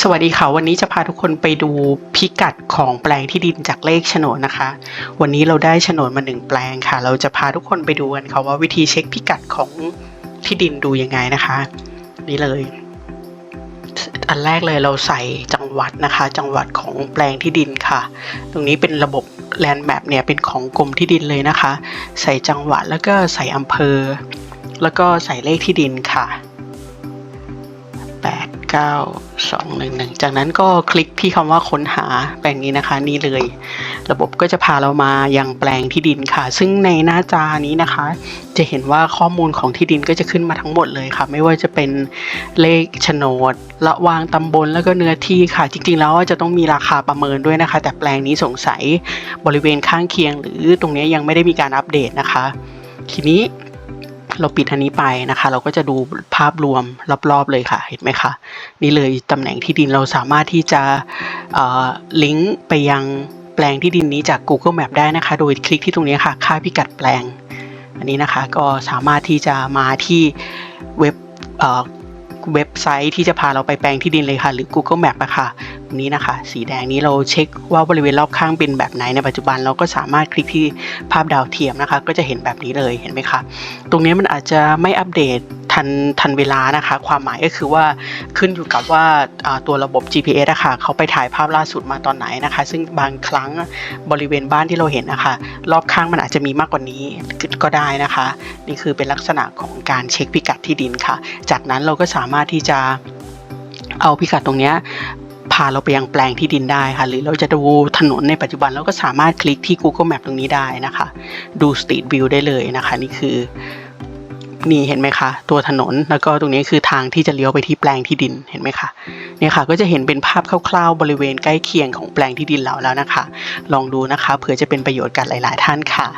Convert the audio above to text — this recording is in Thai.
สวัสดีค่ะ วันนี้จะพาทุกคนไปดูพิกัดของแปลงที่ดินจากเลขโฉนดนะคะ วันนี้เราได้โฉนดมาหนึ่งแปลงค่ะ เราจะพาทุกคนไปดูกันค่ะว่าวิธีเช็คพิกัดของที่ดินดูยังไงนะคะ นี่เลย อันแรกเลยเราใส่จังหวัดนะคะ จังหวัดของแปลงที่ดินค่ะ ตรงนี้เป็นระบบแลนด์แมปเนี่ยเป็นของกรมที่ดินเลยนะคะ ใส่จังหวัดแล้วก็ใส่อำเภอ แล้วก็ใส่เลขที่ดินค่ะ8 9 2 1 1จากนั้นก็คลิกที่คำว่าค้นหาแปลงนี้นะคะ นี่เลย ระบบก็จะพาเรามายังแปลงที่ดินค่ะ ซึ่งในหน้าจานี้นะคะ จะเห็นว่าข้อมูลของที่ดินก็จะขึ้นมาทั้งหมดเลยค่ะ ไม่ว่าจะเป็นเลขโฉนดละวางตำบลแล้วก็เนื้อที่ค่ะ จริงๆ แล้วจะต้องมีราคาประเมินด้วยนะคะ แต่แปลงนี้สงสัยบริเวณข้างเคียง หรือตรงนี้ยังไม่ได้มีการอัปเดตนะคะ ทีนี้ เราปิดอันนี้ไปนะคะ เราก็จะดูภาพรวมรอบๆเลยค่ะ เห็นไหมคะ นี่เลยตำแหน่งที่ดินเราสามารถที่จะลิงก์ไปยังแปลงที่ดินนี้จาก Google Map ได้นะคะ โดยคลิกที่ตรงนี้ค่ะ ค่าพิกัดแปลง อันนี้นะคะก็สามารถที่จะมาที่เว็บเว็บไซต์ที่จะพาเราไปแปลงที่ดินเลยค่ะ หรือ Google Map อะค่ะ นี้นะคะ สีแดงนี้เราเช็คว่าบริเวณรอบข้างเป็นแบบไหนในปัจจุบันเราก็สามารถคลิกที่ภาพดาวเทียมนะคะ ก็จะเห็นแบบนี้เลยเห็นไหมคะตรงนี้มันอาจจะไม่อัปเดตทันทันเวลานะคะ ความหมายก็คือว่าขึ้นอยู่กับว่าตัวระบบ GPS อะค่ะเขาไปถ่ายภาพล่าสุดมาตอนไหนนะคะ ซึ่งบางครั้งบริเวณบ้านที่เราเห็นนะคะ รอบข้างมันอาจจะมีมากกว่านี้ก็ได้นะคะ นี่คือเป็นลักษณะของการเช็คพิกัดที่ดินค่ะ จากนั้นเราก็สามารถที่จะเอาพิกัดตรงนี้าเราไปยังแปลงที่ดินได้ค่ะ หรือเราจะดูถนนในปัจจุบันเราก็สามารถคลิกที่ Google Map ตรงนี้ได้นะคะ ดู Street View ได้เลยนะคะ นี่คือนี่เห็นไหมคะตัวถนนแล้วก็ตรงนี้คือทางที่จะเลี้ยวไปที่แปลงที่ดินเห็นไหมคะเนี่ยค่ะก็จะเห็นเป็นภาพคร่าวๆบริเวณใกล้เคียงของแปลงที่ดินเราแล้วนะคะ ลองดูนะคะเผื่อจะเป็นประโยชน์กับหลาย ๆ ท่านค่ะ